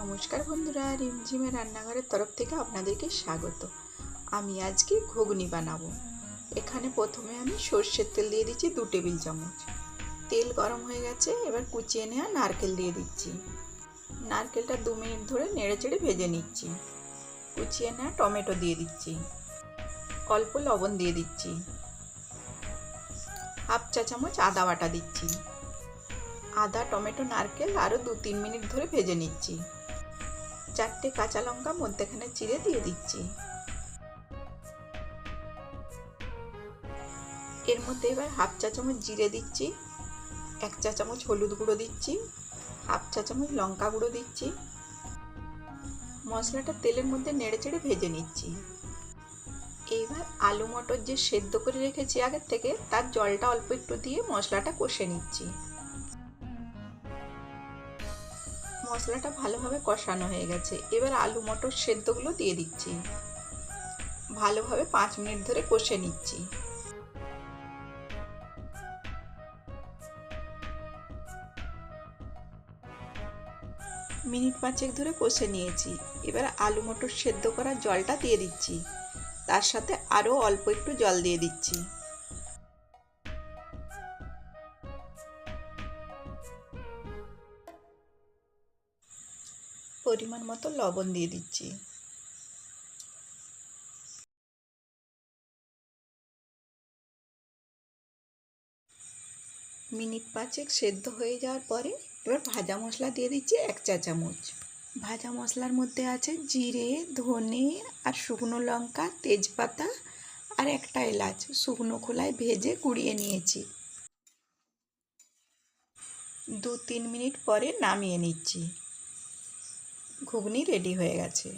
নমস্কার বন্ধুরা, রিমঝিমের রান্নাঘরের তরফ থেকে আপনাদেরকে স্বাগত। আমি আজকে ঘুগনি বানাবো। এখানে প্রথমে আমি সর্ষের তেল দিয়ে দিচ্ছি দু টেবিল চামচ। তেল গরম হয়ে গেছে, এবার কুচিয়ে নেওয়া নারকেল দিয়ে দিচ্ছি। নারকেলটা দু মিনিট ধরে নেড়ে চেড়ে ভেজে নিচ্ছি। কুচিয়ে নেওয়া টমেটো দিয়ে দিচ্ছি। অল্প লবণ দিয়ে দিচ্ছি। হাফ চা চামচ আদা বাটা দিচ্ছি। আদা, টমেটো, নারকেল আরও দু তিন মিনিট ধরে ভেজে নিচ্ছি। চারটে কাঁচা লঙ্কা মধ্যেখানে চিড়ে দিয়ে দিচ্ছি। এর মধ্যে এবার হাফ চা চামচ জিরে দিচ্ছি, এক চা চামচ হলুদ গুঁড়ো দিচ্ছি, হাফ চা চামচ লঙ্কা গুঁড়ো দিচ্ছি। মশলাটা তেলের মধ্যে নেড়ে চেড়ে ভেজে নিচ্ছি। এইবার আলু মটর যে সেদ্ধ করে রেখেছি আগের থেকে, তার জলটা অল্প একটু দিয়ে মশলাটা কষে নিচ্ছি। মশলাটা ভালোভাবে কষানো হয়ে গেছে। এবার আলু মটর সেদ্ধগুলো দিয়ে দিচ্ছি। ভালোভাবে পাঁচ মিনিট ধরে কষে নিচ্ছি। মিনিট পাঁচেক ধরে কষে নিয়েছি। এবার আলু মটর সেদ্ধ করা জলটা দিয়ে দিচ্ছি। তার সাথে আরও অল্প একটু জল দিয়ে দিচ্ছি। পরিমাণ মতো লবণ দিয়ে দিচ্ছি। মিনিট পাঁচেক সেদ্ধ হয়ে যাওয়ার পরে এবার ভাজা মশলা দিয়ে দিচ্ছি এক চা চামচ। ভাজা মশলার মধ্যে আছে জিরে, ধনে আর শুকনো লঙ্কা, তেজপাতা আর একটা এলাচ। শুকনো খোলায় ভেজে গুঁড়িয়ে নিয়েছি। দু তিন মিনিট পরে নামিয়ে নিচ্ছি। ঘুগনি রেডি হয়ে গেছে।